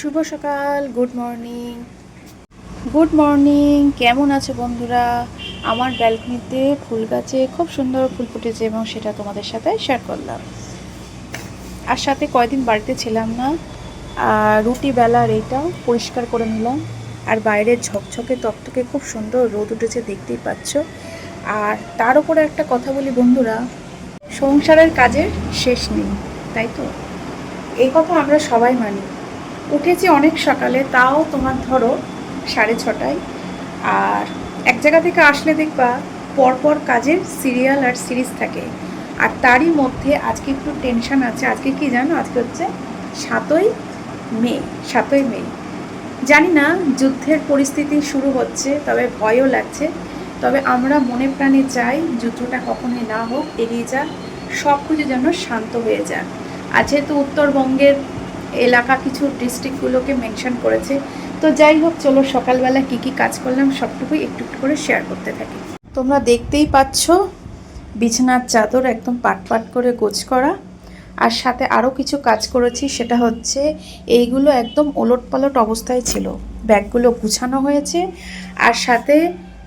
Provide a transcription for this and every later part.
শুভ সকাল good morning good morning কেমন আছে বন্ধুরা? আমার ব্যালকনিতে ফুল গাছে খুব সুন্দর ফুল ফুটেছে এবং সেটা তোমাদের সাথে শেয়ার করলাম। আর সাথে কয়দিন বাড়িতে ছিলাম না, আর রুটি বেলার এইটাও পরিষ্কার করে নিলাম। আর বাইরের ঝকঝকে তকতকে খুব সুন্দর রোদ উঠেছে, দেখতেই পাচ্ছ। আর তার উপরে একটা কথা বলি বন্ধুরা, সংসারের কাজের শেষ নেই, তাই তো? এই কথা আমরা সবাই মানি। উঠেছি অনেক সকালে, তাও তোমার ধরো সাড়ে ছটায়। আর এক জায়গা থেকে আসলে দেখবা পরপর কাজের সিরিয়াল আর সিরিজ থাকে। আর তারই মধ্যে আজকে একটু টেনশন আছে, আজকে কি জানো? আজকে হচ্ছে সাতই মে সাতই মে। জানি না যুদ্ধের পরিস্থিতি শুরু হচ্ছে, তবে ভয়ও লাগছে। তবে আমরা মনে প্রাণে চাই যুদ্ধটা কখনোই না হোক এড়িয়ে যাক সব কিছু যেন শান্ত হয়ে যাক। আর যেহেতু উত্তরবঙ্গের এলাকা কিছু ডিস্ট্রিক্টগুলোকে মেনশন করেছে। তো যাই হোক, চলো সকালবেলা কি কি কাজ করলাম সবটুকুই একটু একটু করে শেয়ার করতে থাকি। তোমরা দেখতেই পাচ্ছ বিছানার চাদর একদম পাট পাট করে গোছ করা। আর সাথে আরও কিছু কাজ করেছি, সেটা হচ্ছে এইগুলো একদম ওলট পালট অবস্থায় ছিল। ব্যাগগুলো গুছানো হয়েছে। আর সাথে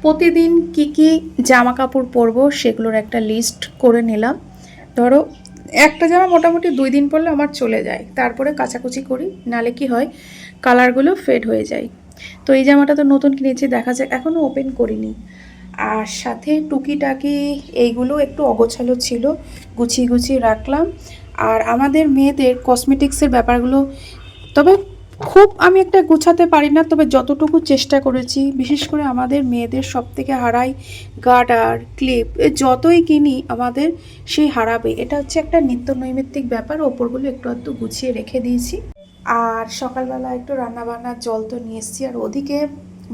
প্রতিদিন কি কি জামা কাপড় পরবো সেগুলোর একটা লিস্ট করে নিলাম। ধরো একটা জামা মোটামুটি দুই দিন পরলে আমার চলে যায়। তারপরে কাচাকুচি করি, নালে কি হয়, কালারগুলো ফেড হয়ে যায়। তো এই জামাটা তো নতুন কিনেছি, দেখা যায় এখনও ওপেন করিনি। আর সাথে টুকিটাকি এইগুলো একটু অগোছালো ছিল, গুছিয়ে গুছিয়ে রাখলাম। আর আমাদের মেয়েদের কসমেটিক্সের ব্যাপারগুলো, তবে খুব আমি একটা গুছাতে পারি না, তবে যতটুকু চেষ্টা করেছি, বিশেষ করে আমাদের মেয়েদের সব থেকে হারাই গার্ডার ক্লিপ যতই কিনি আমাদের সেই হারাবে। এটা হচ্ছে একটা নিত্য নৈমিত্তিক ব্যাপার, ওপরগুলো একটু আধটু গুছিয়ে রেখে দিয়েছি। আর সকালবেলা একটু রান্নাবান্নার জল তো নিয়ে এসেছি, আর ওদিকে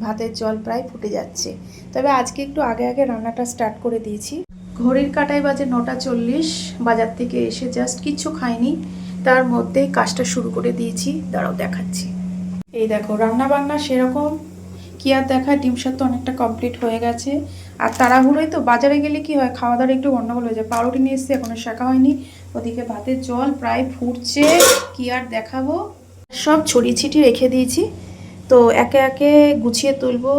ভাতের জল প্রায় ফুটে যাচ্ছে। তবে আজকে একটু আগে আগে রান্নাটা স্টার্ট করে দিয়েছি। ঘড়ির কাটায় বাজে নটা চল্লিশ, বাজার থেকে এসে জাস্ট কিছু খাইনি। তার মধ্যেই কাজটা শুরু করে দিয়েছি। দাঁড়াও দেখাচ্ছি। এই দেখো রান্না বান্না সেরকম। কি আর দেখা ডিম সেদ্ধ অনেকটা কমপ্লিট হয়ে গেছে। আর তাড়াহুড়োই তো বাজারে গেলে কি হয়? খাওয়া দাওয়া একটু গন্ডগোল হয়ে যায়। পাউরুটি নিয়ে এসেছি, এখনও শেখা হয়নি। ওদিকে ভাতের জল প্রায় ফুটছে। কি আর দেখাবো? সব ছড়িয়ে ছিটিয়ে রেখে দিয়েছি। তো একে একে গুছিয়ে তুলবো।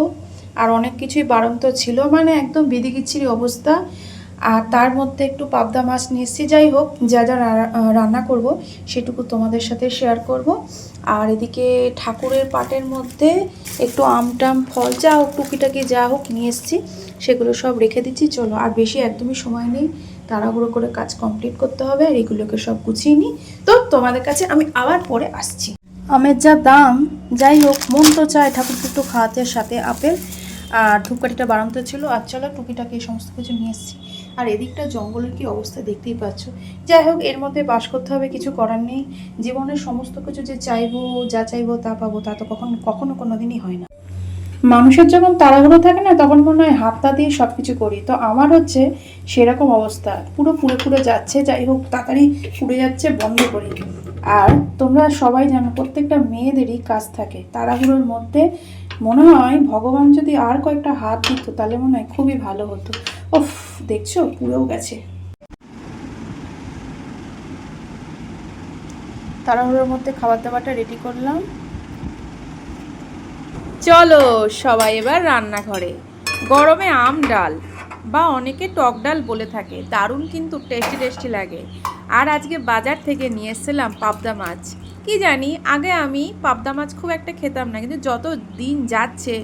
আর অনেক কিছুই বাড়ন্ত ছিল। মানে একদম বিদিকিচ্ছিরি অবস্থা। আর তার মধ্যে একটু পাবদা মাছ নিয়ে এসেছি যাই হোক, যা যা রান্না করব সেটুকু তোমাদের সাথে শেয়ার করব। আর এদিকে ঠাকুরের পাটের মধ্যে একটু আম টাম, ফল, যা হোক, টুকিটাকি যা হোক নিয়ে এসেছি, সেগুলো সব রেখে দিচ্ছি, চলো। আর বেশি একদমই সময় নেই, তাড়াহুড়ো করে কাজ কমপ্লিট করতে হবে, আর এগুলোকে সব গুছিয়ে নিই। তো তোমাদের কাছে আমি আবার পরে আসছি। আমের যা দাম, যাই হোক, মন তো চায় ঠাকুরকে একটু খাওয়াতে, সাথে আপেল, আর ধূপকাঠিটা বাড়াতে ছিল, আর চলো টুকিটাকি সমস্ত কিছু নিয়ে এসেছি। আর এদিকটা জঙ্গলের কি অবস্থা দেখতেই পাচ্ছ। যাই হোক, এর মধ্যে বাস করতে হবে, কিছু করার নেই। জীবনের সমস্ত কিছু যে চাইব, যা চাইব, তা পাবো, তা তো কখন, কখনো কোনো দিনই হয় না। মানুষের যখন তাড়াহুড়ো থাকে না, তখন মনে হয় হাতটা দিয়ে সব কিছু করি। তো আমার হচ্ছে সেরকম অবস্থা। পুরো পুড়ে পুড়ে যাচ্ছে, যাই হোক, তাড়াতাড়ি পুড়ে যাচ্ছে, বন্ধ করি। আর তোমরা সবাই জানো, প্রত্যেকটা মেয়েদেরই কাজ থাকে। তাড়াহুড়োর মধ্যে মনে হয় ভগবান যদি আর কয়েকটা হাত দিত, তাহলে মনে হয় খুবই ভালো হতো। ওফ দেখছ? পুড়েও গেছে। তাড়াহুড়োর মধ্যে খাবার দাবারটা রেডি করলাম। চলো সবাই এবার রান্নাঘরে। গরমে আম ডাল বা অনেকে টক ডাল বলে থাকে, দারুণ কিন্তু টেস্টি টেস্টি লাগে। আর আজকে বাজার থেকে নিয়ে এসেছিলাম পাবদা মাছ। কি জানি, আগে আমি পাবদা মাছ খুব একটা খেতাম না, কিন্তু যত দিন যাচ্ছে,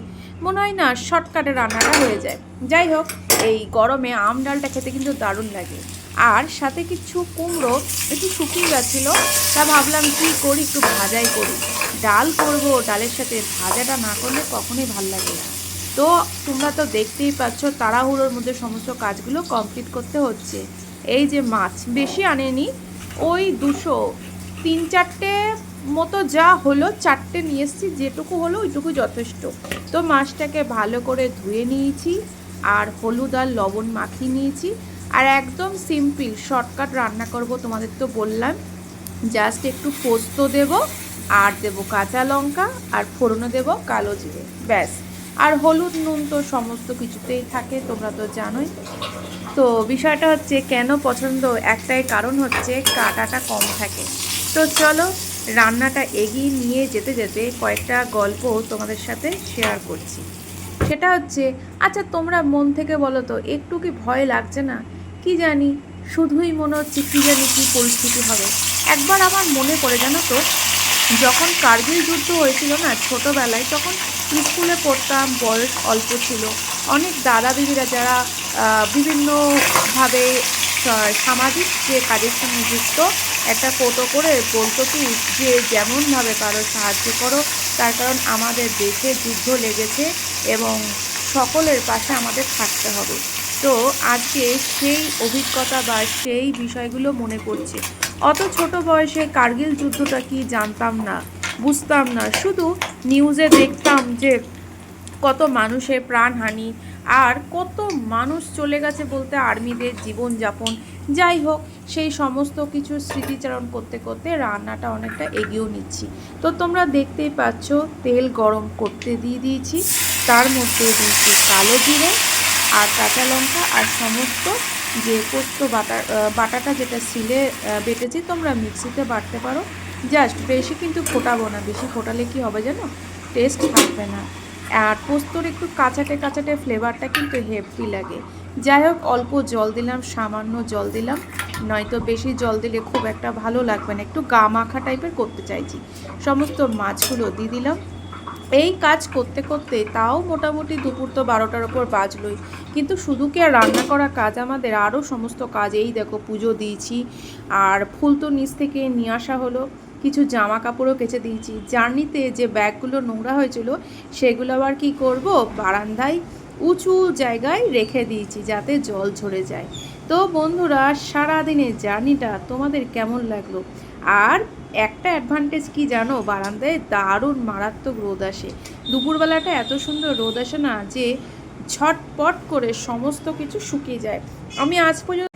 মনে হয় না শর্টকাটে রান্নাটা হয়ে যায়। যাই হোক, এই গরমে আম ডালটা খেতে কিন্তু দারুণ লাগে। আর সাথে কিছু কুমড়ো, একটু শুকিয়ে গেছিল, তা ভাবলাম কি করি, একটু ভাজাই করি। ডাল করব, ডালের সাথে ভাজাটা না করলে কখনোই ভালো লাগে না। তো তোমরা তো দেখতেই পাচ্ছ, তাড়াহুড়োর মধ্যে সমস্ত কাজগুলো কমপ্লিট করতে হচ্ছে। এই যে মাছ, বেশি আনেনি, ওই দুশো তিন চারটে মতো যা হলো, চারটে নিয়ে এসেছি, যেটুকু হলো ওইটুকু যথেষ্ট। তো মাছটাকে ভালো করে ধুয়ে নিয়েছি, আর হলুদ আর লবণ মাখিয়ে নিয়েছি। আর একদম সিম্পল শর্টকাট রান্না করব তোমাদের তো বললাম। জাস্ট একটু পোস্ত দেব, আর দেব কাঁচা লঙ্কা, আর ফোড়নও দেব কালো জিরে, ব্যাস। আর হলুদ, নুন তো সমস্ত কিছুতেই থাকে, তোমরা তো জানোই। তো বিষয়টা হচ্ছে কেন পছন্দ? একটাই কারণ হচ্ছে কাটাটা কম থাকে। তো চলো, রান্নাটা এগিয়ে নিয়ে যেতে যেতে কয়েকটা গল্প তোমাদের সাথে শেয়ার করছি। সেটা হচ্ছে আচ্ছা তোমরা মন থেকে বলো তো, একটু কি ভয় লাগছে না? কি জানি, শুধুই মনে হচ্ছে কী জানি কী পরিস্থিতি হবে। একবার আমার মনে পড়ে, জানো তো, যখন কার্গিল যুদ্ধ হয়েছিল না ছোটোবেলায়, তখন স্কুলে পড়তাম, বয়স অল্প ছিল। অনেক দাদা দিদিরা যারা বিভিন্নভাবে সামাজিক যে কাজের সঙ্গে যুক্ত, একটা ফটো করে বলতো কি, যে যেমনভাবে পারো সাহায্য করো, তার কারণ আমাদের দেশে যুদ্ধ লেগেছে এবং সকলের পাশে আমাদের থাকতে হবে। তো আজকে সেই অভিজ্ঞতা বা সেই বিষয়গুলো মনে পড়ছে। অত ছোট বয়সে কার্গিল যুদ্ধটা কি জানতাম না, বুঝতাম না। শুধু নিউজে দেখতাম যে কত মানুষের প্রাণহানি আর কত মানুষ চলে গেছে বলতে আর্মিদের জীবনযাপন। যাই হোক, সেই সমস্ত কিছু স্মৃতিচারণ করতে করতে রান্নাটা অনেকটা এগিয়েও নিচ্ছি। তো তোমরা দেখতেই পাচ্ছ, তেল গরম করতে দিয়ে দিয়েছি। তার মধ্যে দিয়েছি কালো জিরে আর কাঁচা লঙ্কা আর সমস্ত যে পোস্ত বাটা বাটাটা যেটা সিলে বেটেছি, তোমরা মিক্সিতে বাটতে পারো। জাস্ট বেশি কিন্তু ফোটাবো না, বেশি ফোটালে কি হবে জানো? টেস্ট থাকবে না। আর পোস্তর একটু কাঁচাটে কাঁচাটে ফ্লেভারটা কিন্তু হেভি লাগে। যাই হোক, অল্প জল দিলাম, সামান্য জল দিলাম। নয়তো বেশি জল দিলে খুব একটা ভালো লাগবে না। একটু গা মাখা টাইপের করতে চাইছি। সমস্ত মাছগুলো দিয়ে দিলাম। এই কাজ করতে করতে তাও মোটামুটি দুপুর তো বারোটার ওপর বাজলোই। কিন্তু শুধু কি আর রান্না করা কাজ আমাদের? আরও সমস্ত কাজ। এই দেখো, পুজো দিয়েছি। আর ফুল তো নিচ থেকে নিয়ে আসা হলো। কিছু জামা কাপড়ও কেচে দিয়েছি। জার্নিতে যে ব্যাগগুলো নোংরা হয়েছিল, সেগুলো আবার কি করব? বারান্দায় উঁচু জায়গায় রেখে দিয়েছি যাতে জল ঝরে যায়। তো বন্ধুরা, সারাদিনের জার্নিটা তোমাদের কেমন লাগল? আর একটা অ্যাডভান্টেজ কি জানো? বারান্দায় দারুণ মারাত্মক রোদ আসে। দুপুরবেলাটা এত সুন্দর রোদ আসে না যে ছটপট করে সমস্ত কিছু শুকিয়ে যায়। আমি আজ পর্যন্ত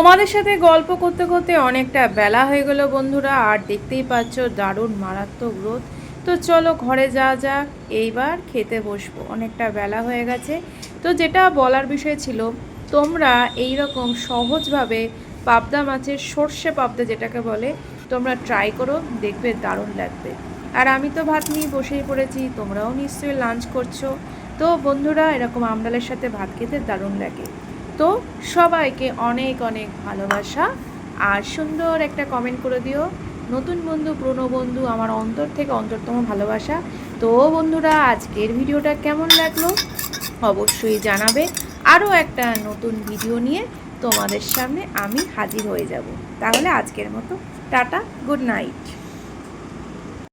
তোমাদের সাথে গল্প করতে করতে অনেকটা বেলা হয়ে গেল বন্ধুরা, আর দেখতেই পাচ্ছ দারুণ মারাত্মক রোদ। তো চলো ঘরে যা যা, এইবার খেতে বসবো। অনেকটা বেলা হয়ে গেছে। তো যেটা বলার বিষয় ছিল, তোমরা এই রকম সহজভাবে পাবদা মাছের সর্ষে পাবদা যেটাকে বলে, তোমরা ট্রাই করো, দেখবে দারুণ লাগবে। আর আমি তো ভাত নিয়ে বসেই পড়েছি, তোমরাও নিশ্চয়ই লাঞ্চ করছ। তো বন্ধুরা, এরকম আমডালের সাথে ভাত খেতে দারুণ লাগে। তো সবাইকে অনেক অনেক ভালোবাসা। আর সুন্দর একটা কমেন্ট করে দিও। নতুন বন্ধু, পুরনো বন্ধু, আমার অন্তর থেকে অন্তরতম ভালোবাসা। তো বন্ধুরা, আজকের ভিডিওটা কেমন লাগল? অবশ্যই জানাবে। আরও একটা নতুন ভিডিও নিয়ে তোমাদের সামনে আমি হাজির হয়ে যাব। তাহলে আজকের মতো টাটা গুড নাইট